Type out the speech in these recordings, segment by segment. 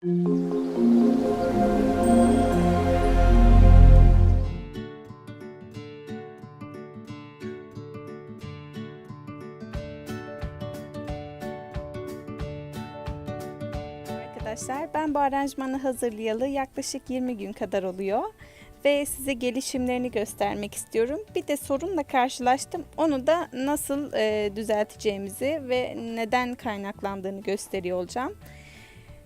Arkadaşlar ben bu aranjmanı hazırlayalı yaklaşık 20 gün kadar oluyor ve size gelişimlerini göstermek istiyorum. Bir de sorunla karşılaştım. Onu da nasıl e, düzelteceğimizi ve neden kaynaklandığını gösteriyor olacağım.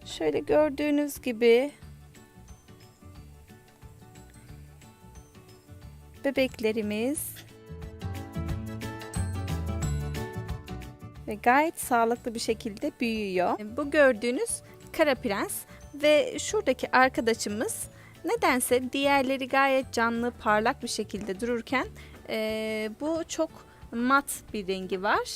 Şöyle gördüğünüz gibi bebeklerimiz ve gayet sağlıklı bir şekilde büyüyor. Bu gördüğünüz kara prens ve şuradaki arkadaşımız nedense diğerleri gayet canlı parlak bir şekilde dururken e, bu çok mat bir rengi var.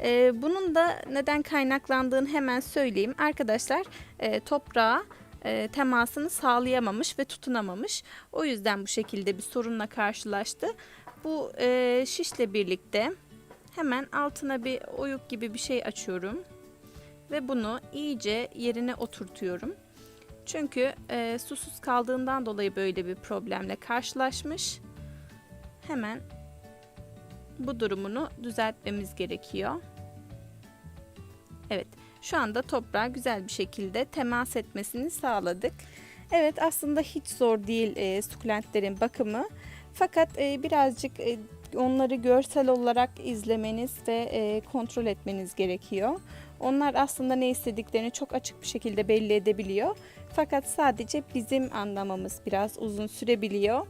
E, bunun da neden kaynaklandığını hemen söyleyeyim. Arkadaşlar e, toprağa e, temasını sağlayamamış ve tutunamamış. O yüzden bu şekilde bir sorunla karşılaştı. Bu e, şişle birlikte hemen altına bir oyuk gibi bir şey açıyorum ve bunu iyice yerine oturtuyorum. Çünkü e, susuz kaldığından dolayı böyle bir problemle karşılaşmış. Hemen bu durumunu düzeltmemiz gerekiyor. Evet, şu anda toprağa güzel bir şekilde temas etmesini sağladık. Evet, aslında hiç zor değil e, sukulentlerin bakımı. Fakat e, birazcık e, onları görsel olarak izlemeniz ve e, kontrol etmeniz gerekiyor. Onlar aslında ne istediklerini çok açık bir şekilde belli edebiliyor. Fakat sadece bizim anlamamız biraz uzun sürebiliyor.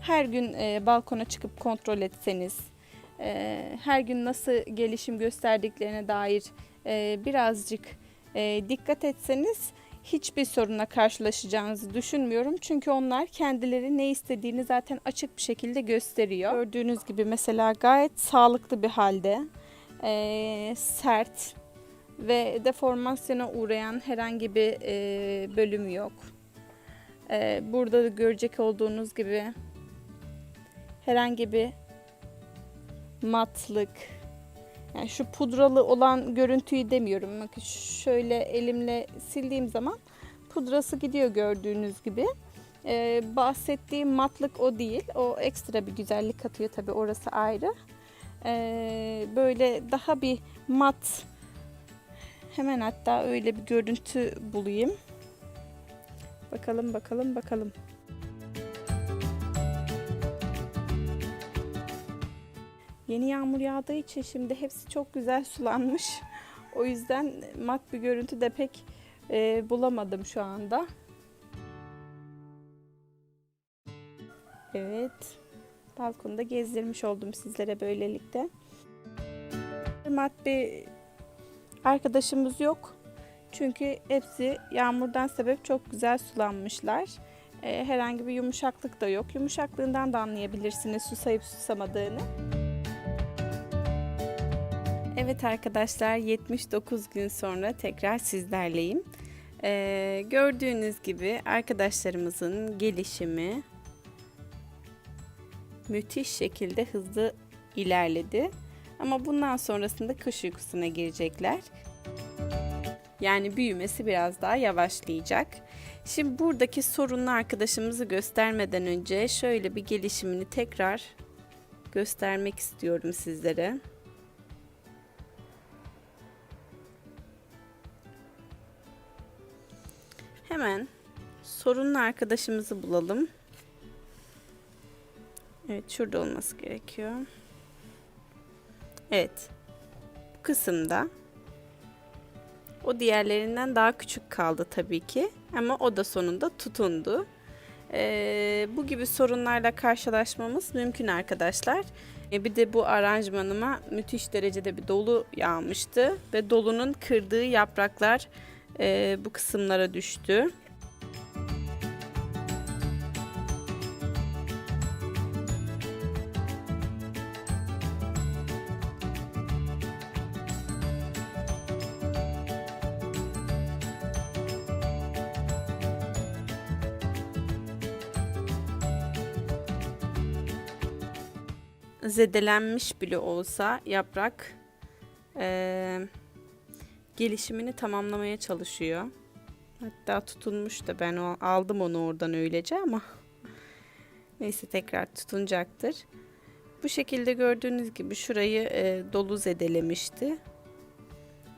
Her gün e, balkona çıkıp kontrol etseniz, e, her gün nasıl gelişim gösterdiklerine dair e, birazcık e, dikkat etseniz hiçbir sorunla karşılaşacağınızı düşünmüyorum. Çünkü onlar kendileri ne istediğini zaten açık bir şekilde gösteriyor. Gördüğünüz gibi mesela gayet sağlıklı bir halde, e, sert ve deformasyona uğrayan herhangi bir e, bölümü yok. Burada da görecek olduğunuz gibi herhangi bir matlık, yani şu pudralı olan görüntüyü demiyorum. Bakın şöyle elimle sildiğim zaman pudrası gidiyor gördüğünüz gibi. Ee, bahsettiğim matlık o değil. O ekstra bir güzellik katıyor tabi orası ayrı. Ee, böyle daha bir mat hemen hatta öyle bir görüntü bulayım. Bakalım bakalım bakalım. Yeni yağmur yağdığı için şimdi hepsi çok güzel sulanmış. O yüzden mat bir görüntü de pek e, bulamadım şu anda. Evet. Balkonda gezdirmiş oldum sizlere böylelikle. Mat bir arkadaşımız yok. Çünkü hepsi yağmurdan sebep çok güzel sulanmışlar. E, herhangi bir yumuşaklık da yok. Yumuşaklığından da anlayabilirsiniz susayıp susamadığını. Evet arkadaşlar 79 gün sonra tekrar sizlerleyim. Ee, gördüğünüz gibi arkadaşlarımızın gelişimi müthiş şekilde hızlı ilerledi. Ama bundan sonrasında kış uykusuna girecekler. Yani büyümesi biraz daha yavaşlayacak. Şimdi buradaki sorunlu arkadaşımızı göstermeden önce şöyle bir gelişimini tekrar göstermek istiyorum sizlere. Hemen sorunlu arkadaşımızı bulalım. Evet şurada olması gerekiyor. Evet. Bu kısımda o diğerlerinden daha küçük kaldı tabii ki. Ama o da sonunda tutundu. Ee, bu gibi sorunlarla karşılaşmamız mümkün arkadaşlar. E bir de bu aranjmanıma müthiş derecede bir dolu yağmıştı. Ve dolunun kırdığı yapraklar e, bu kısımlara düştü. zedelenmiş bile olsa yaprak eee gelişimini tamamlamaya çalışıyor. Hatta tutulmuş da ben aldım onu oradan öylece ama neyse tekrar tutunacaktır. Bu şekilde gördüğünüz gibi şurayı e, dolu zedelemişti.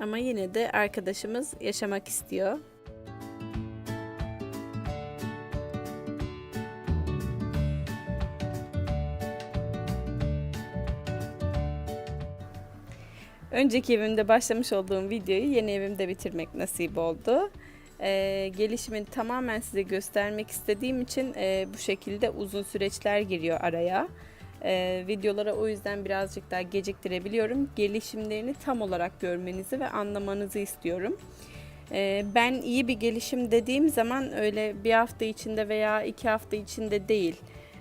Ama yine de arkadaşımız yaşamak istiyor. Önceki evimde başlamış olduğum videoyu yeni evimde bitirmek nasip oldu. Ee, gelişimini tamamen size göstermek istediğim için e, bu şekilde uzun süreçler giriyor araya. Ee, videolara o yüzden birazcık daha geciktirebiliyorum. Gelişimlerini tam olarak görmenizi ve anlamanızı istiyorum. Ee, ben iyi bir gelişim dediğim zaman öyle bir hafta içinde veya iki hafta içinde değil.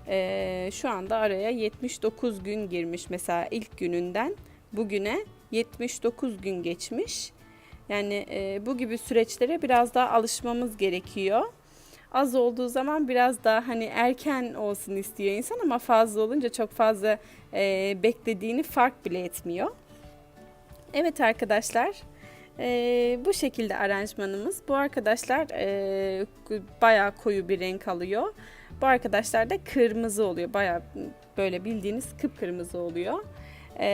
Ee, şu anda araya 79 gün girmiş mesela ilk gününden bugüne 79 gün geçmiş. Yani e, bu gibi süreçlere biraz daha alışmamız gerekiyor. Az olduğu zaman biraz daha hani erken olsun istiyor insan ama fazla olunca çok fazla e, beklediğini fark bile etmiyor. Evet arkadaşlar e, bu şekilde aranjmanımız. Bu arkadaşlar e, bayağı koyu bir renk alıyor. Bu arkadaşlar da kırmızı oluyor. Bayağı böyle bildiğiniz kıpkırmızı oluyor. E,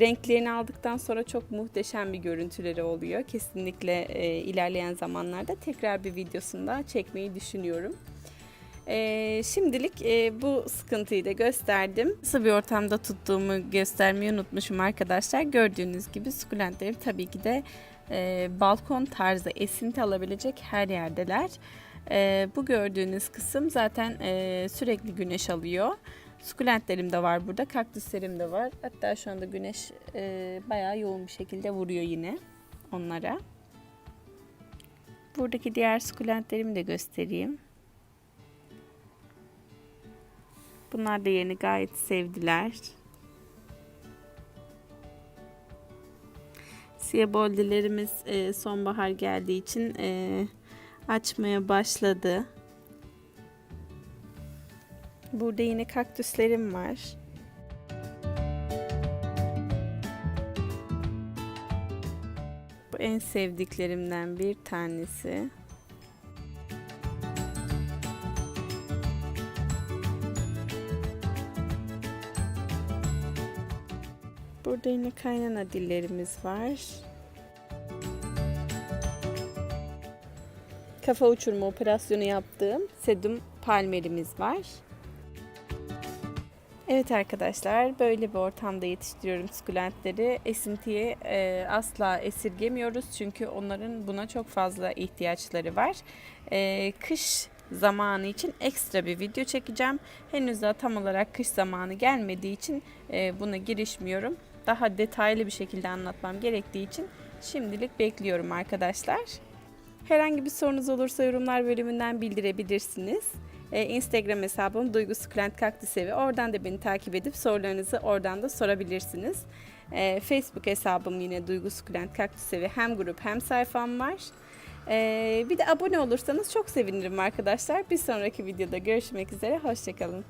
renklerini aldıktan sonra çok muhteşem bir görüntüleri oluyor. Kesinlikle e, ilerleyen zamanlarda tekrar bir videosunda çekmeyi düşünüyorum. E, şimdilik e, bu sıkıntıyı da gösterdim. Nasıl bir ortamda tuttuğumu göstermeyi unutmuşum arkadaşlar. Gördüğünüz gibi sukulentlerim tabii ki de e, balkon tarzı esinti alabilecek her yerdeler. E, bu gördüğünüz kısım zaten e, sürekli güneş alıyor. Sukulentlerim de var burada, kaktüslerim de var. Hatta şu anda güneş e, bayağı yoğun bir şekilde vuruyor yine onlara. Buradaki diğer sukulentlerimi de göstereyim. Bunlar da yerini gayet sevdiler. Siyaboldilerimiz e, sonbahar geldiği için e, açmaya başladı. Burada yine kaktüslerim var. Bu en sevdiklerimden bir tanesi. Burada yine kaynana dillerimiz var. Kafa uçurma operasyonu yaptığım sedum palmerimiz var. Evet arkadaşlar böyle bir ortamda yetiştiriyorum sukulentleri. Esintiyi e, asla esirgemiyoruz çünkü onların buna çok fazla ihtiyaçları var. E, kış zamanı için ekstra bir video çekeceğim. Henüz daha tam olarak kış zamanı gelmediği için e, buna girişmiyorum. Daha detaylı bir şekilde anlatmam gerektiği için şimdilik bekliyorum arkadaşlar. Herhangi bir sorunuz olursa yorumlar bölümünden bildirebilirsiniz. Ee, Instagram hesabım Duygu Sukulent Kaktüsevi. Oradan da beni takip edip sorularınızı oradan da sorabilirsiniz. Ee, Facebook hesabım yine Duygu Sukulent Kaktüsevi. Hem grup hem sayfam var. Ee, bir de abone olursanız çok sevinirim arkadaşlar. Bir sonraki videoda görüşmek üzere. Hoşçakalın.